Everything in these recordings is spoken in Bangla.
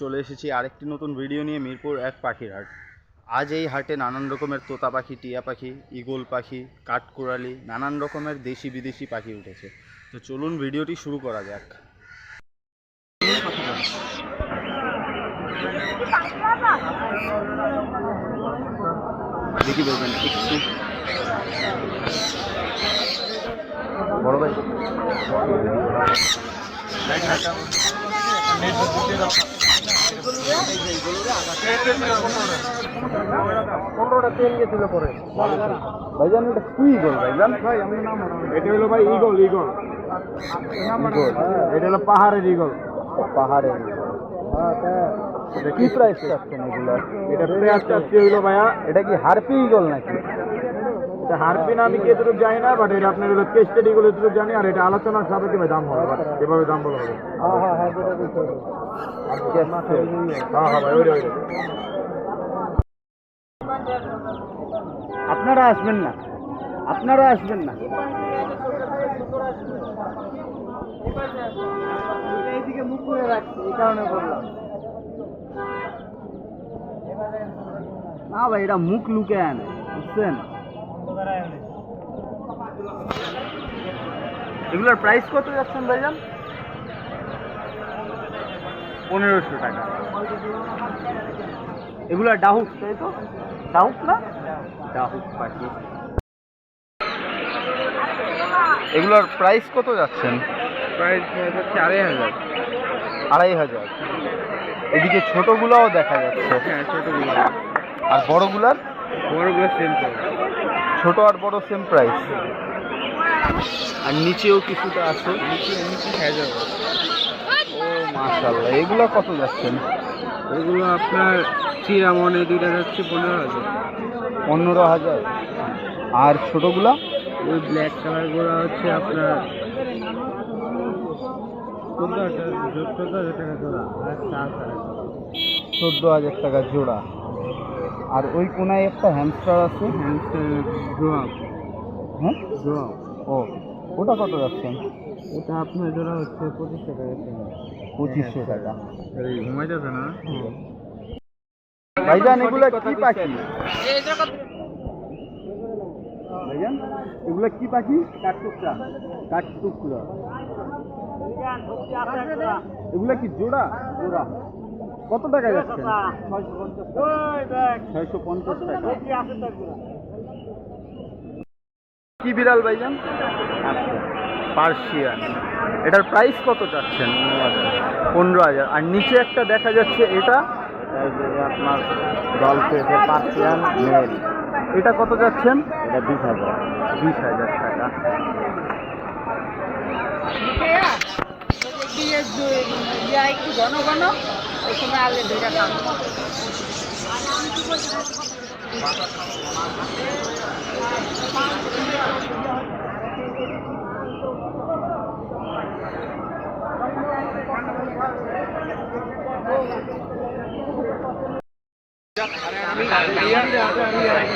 চলে এসেছি আরেকটি নতুন ভিডিও নিয়ে মিরপুর এক পাখির হাট। আজ এই হাটে নানান রকমের তোতা পাখি, টিয়া পাখি ইগল পাখি, কাঠকোড়ালি, নানান রকমের দেশি বিদেশি পাখি উঠেছে। তো চলুন ভিডিওটি শুরু করা যাক। দেখি বলবেন একটু। বড় ভাই। পনেরোটা তেল গেছিল পরে। ভাইজান এটা কি ইগল? ভাইজান ভাই আমার নাম এটা হলো ভাই ইগল ইগল। ইগল? এটা হলো পাহাড়ের ইগল। পাহাড়ের এটা কি প্রাইস রাখছেন এগুলো? এটা প্রেয়ার চাচ্ছি হইল ভাইয়া। এটা কি হারপি ইগল নাকি? এটা হারপিন আমি কি এতটুকু জানি না বাট এটা আপনার হলো টেস্টেড ইগল এতটুকু জানি আর এটা আলোচনার সাপেক্ষে দাম হবে এভাবে দাম বলা হবে। হ্যাঁ হ্যাঁ ভাই ওইটা ওইটা। আপনারা আসবেন না। আপনারা আসবেন না। করে রাখছি, এই কারণে বললাম। না ভাই এটা মুখ লুকে আনে, বুঝছেন? এগুলোর প্রাইস কত যাচ্ছেন ভাইজান? পনেরোশো টাকা। এগুলো ডাহুক, তাই তো? ডাহুক না? ডাহুক, পাখি। এগুলোর প্রাইস কত যাচ্ছেন? প্রাইস হচ্ছে আড়াই হাজার। আড়াই হাজার। এদিকে ছোটগুলোও দেখা যাচ্ছে। হ্যাঁ ছোটোগুলো। আর বড়গুলার? বড়গুলো সেম প্রাইস ছোট আর বড় সেম প্রাইস আর নিচেও কিছুটা আছে। হাজার। ও মাশাল্লাহ এগুলো কত যাচ্ছেন? এগুলো আপনার চিরামন দুইটা যাচ্ছে পনেরো হাজার। পনেরো হাজার। আর ছোটগুলা? ওই ব্ল্যাক কালারগুলো হচ্ছে আপনার চোদ্দ হাজার টাকা জোড়া আর ওই কোনায় একটা হ্যামস্টার আছে? ড্রপ হ্যাঁ? ড্রপ ও ওটা কত যাচ্ছেন ওটা আপনার জোড়া হচ্ছে পঁচিশ টাকা। পঁচিশশো টাকা। ঘুমাই যাবে না? ভাইজান এগুলা কি পাখি? ভাইজান এগুলা কি পাখি? কাঠটুকরা। কাঠটুকরা। এগুলা কি জোড়া? জোড়া। কত টাকা। যাচ্ছে ছয়শো পঞ্চাশ টাকা। কি বিড়াল ভাইজান পার্সিয়ান। এটার প্রাইস কত চাচ্ছেন? পনেরো হাজার। আর নিচে একটা দেখা যাচ্ছে এটা? আপনার গল্পেতে পার্সিয়ান মেল। এটা কত যাচ্ছেন এটা বিশ হাজার। বিশ হাজার টাকা। একটু ঘন ঘন ওই সময় আগে ধরে খান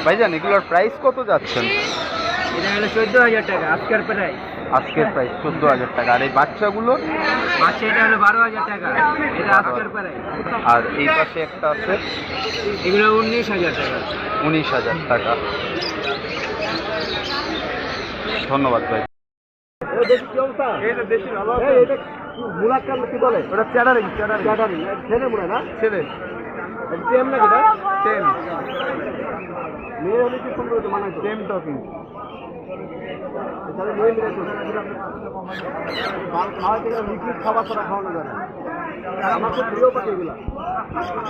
ভাইজান এগুলোর প্রাইস কত যাচ্ছেন? এটা হলো চোদ্দ হাজার টাকা আজকের প্রাইস আজকের প্রাইস চোদ্দ হাজার টাকা। আর এই বাচ্চাগুলোর? বাচ্চা এটা হলো বারো হাজার টাকা। এটা আজকের প্রাইস আর এই পাশে একটা আছে? এগুলো উনিশ হাজার টাকা। উনিশ হাজার টাকা। ধন্যবাদ ভাই। কি বলে? ওটা চ্যাটারিং চ্যাটারিং। চ্যাটারিং। ছেলে মুলা না? ছেলে। টেম না এটা? টেম। মেয়ে হলে কি সুন্দর মানে টেম টকিং।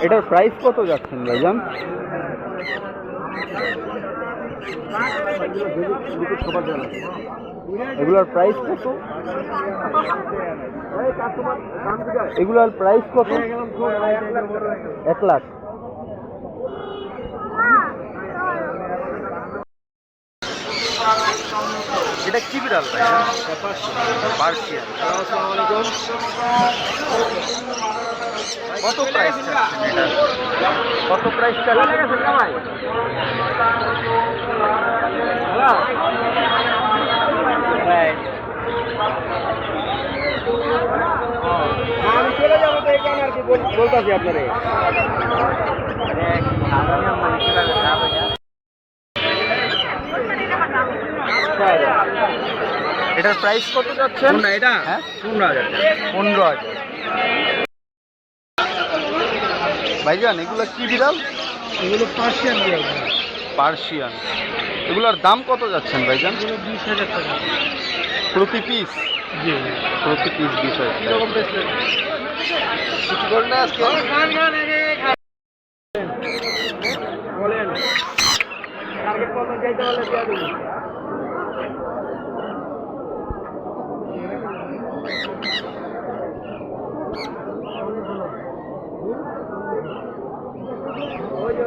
এটার প্রাইস কত যাচ্ছেন ভাইজান? এগুলোর প্রাইস কত? এগুলোর প্রাইস কত? এক লাখ। এটা কি বিড়াল ভাই? পার্সিয়ান। কত প্রাইস চাচ্ছেন এটা? কত প্রাইস চাচ্ছেন? চলে যাব তো এখানে আর কি বল- বলতাছি আপনারে এটার প্রাইস কত যাচ্ছেন না এটা? হ্যাঁ? পনেরো হাজার পনেরো হাজার। ভাইজান এগুলো কি বিড়াল? এগুলো পার্সিয়ান দিয়ে পার্সিয়ান। এগুলোর দাম কত যাচ্ছেন ভাইজান? বিশ হাজার টাকা। প্রতি পিস জি। প্রতি পিস বিশ হাজার টাকা। কীরকম বেচলেন কিছু করেন না আজকে বলেন টার্গেট কত চাইতে বলে দিয়ে দেবো ওই যে ওই যে নেন, চার হাজার করে বুঝতে পারবে, দুই হাজার টাকা, ওই যে একটা, আবার আইবো দেখি। বলতে হয় না ভাই এই বেটা,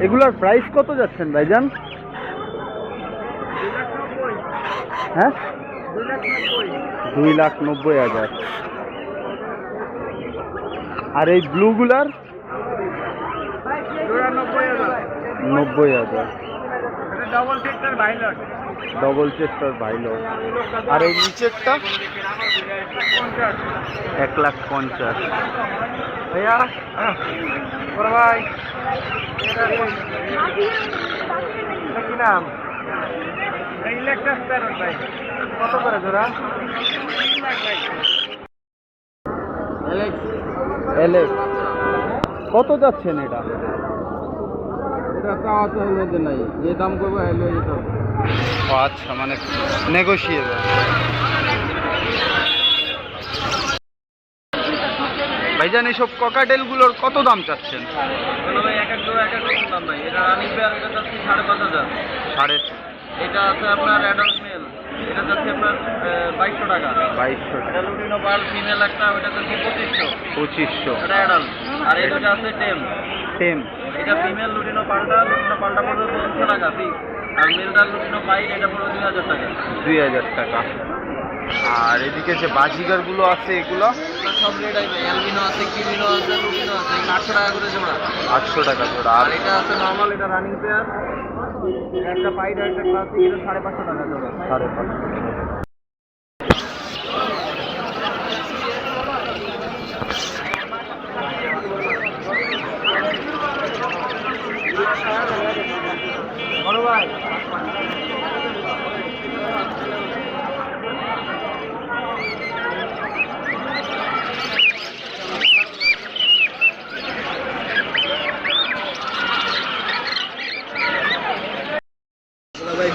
এগুলোর প্রাইস কত যাচ্ছেন ভাইজান? হ্যাঁ? দুই লাখ নব্বই হাজার। আর এই ব্লুগুলার নব্বই হাজার। ডবল সেক্টর ভাইলট ডবল চেস্টার ভাইলো আর এই পঞ্চাশ এক লাখ পঞ্চাশ। ভাইয়া ভাই। কি কত করে জোড়া? যাচ্ছেন এটা? এটা চাওয়া এর নাই। যে দাম করব হলো যেতে হবে। ও আচ্ছা মানে নেগোসিয়েবল ভাইজান এইসব ককাটেলগুলোর কত দাম চাচ্ছেন? এক এক এক এক দাম ভাই। এটা রানিং পেয়ার সাড়ে এটা আছে আপনার অ্যাডাল্ট মেল এটা যাচ্ছে আপনার বাইশশো টাকা। বাইশশো এটা লুটিনো পাল ফিমেল একটা ওটা যাচ্ছে পঁচিশশো। পঁচিশশো। এটা অ্যাডাল্ট আর এই দুটো আছে টেম টেম এটা ফিমেল লুটিনো পাল্টা লুটিনো পাল্টা পড়বে পঁচিশশো টাকা ফিক্স আর মেলটা লুটিনো পাইল এটা পড়বে দুই হাজার টাকা। দুই হাজার টাকা। আর এদিকে যে বাজিগারগুলো আছে এগুলো? সব রেট আইবে অ্যালবিনো আছে কিমিনো আছে লুটিনো আছে আটশো টাকা করে জোড়া। আটশো টাকা জোড়া। আর এটা আছে নর্মাল এটা রানিং পেয়ার একটা আর একটা ক্লাসিক এটা সাড়ে পাঁচশো টাকা জোড়া। সাড়ে পাঁচশো বড় ভাই ভাই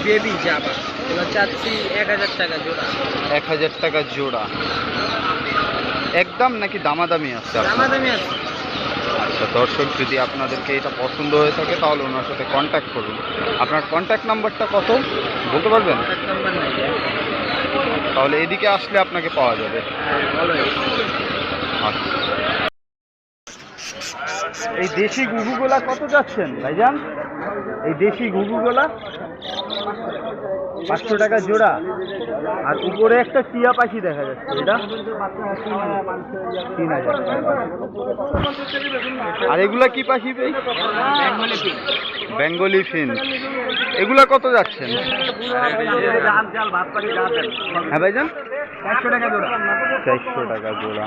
বেবি জাবা এগুলো চাচ্ছি এক হাজার টাকা জোড়া। এক হাজার টাকা জোড়া। একদম নাকি দামাদামি আছে দামাদামি আছে। আচ্ছা দর্শক, যদি আপনাদেরকে এটা পছন্দ হয়ে থাকে, তাহলে ওনার সাথে কন্ট্যাক্ট করুন। আপনার কন্ট্যাক্ট নাম্বারটা কত? বলতে পারবেন? তাহলে এদিকে আসলে আপনাকে পাওয়া যাবে। আচ্ছা। এই দেশি ঘুঘুগুলা কত যাচ্ছেন, ভাইজান? এই দেশি ঘুঘুগুলা? পাঁচশো টাকা জোড়া। আর উপরে একটা টিয়া পাখি দেখা যাচ্ছে। এটা তিন হাজার আর এগুলা কি পাখি বেঙ্গলি ফিন। এগুলা কত যাচ্ছেন? হ্যাঁ ভাইজান? একশো টাকা জোড়া। চারশো টাকা জোড়া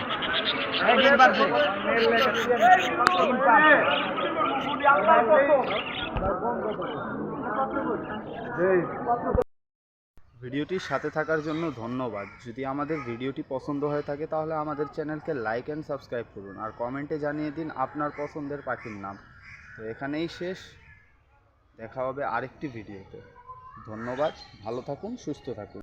ভিডিওটির সাথে থাকার জন্য ধন্যবাদ। যদি আমাদের ভিডিওটি পছন্দ হয়ে থাকে, তাহলে আমাদের চ্যানেলকে লাইক অ্যান্ড সাবস্ক্রাইব করুন। আর কমেন্টে জানিয়ে দিন আপনার পছন্দের পাখির নাম। তো এখানেই শেষ। দেখা হবে আরেকটি ভিডিওতে। ধন্যবাদ। ভালো থাকুন, সুস্থ থাকুন।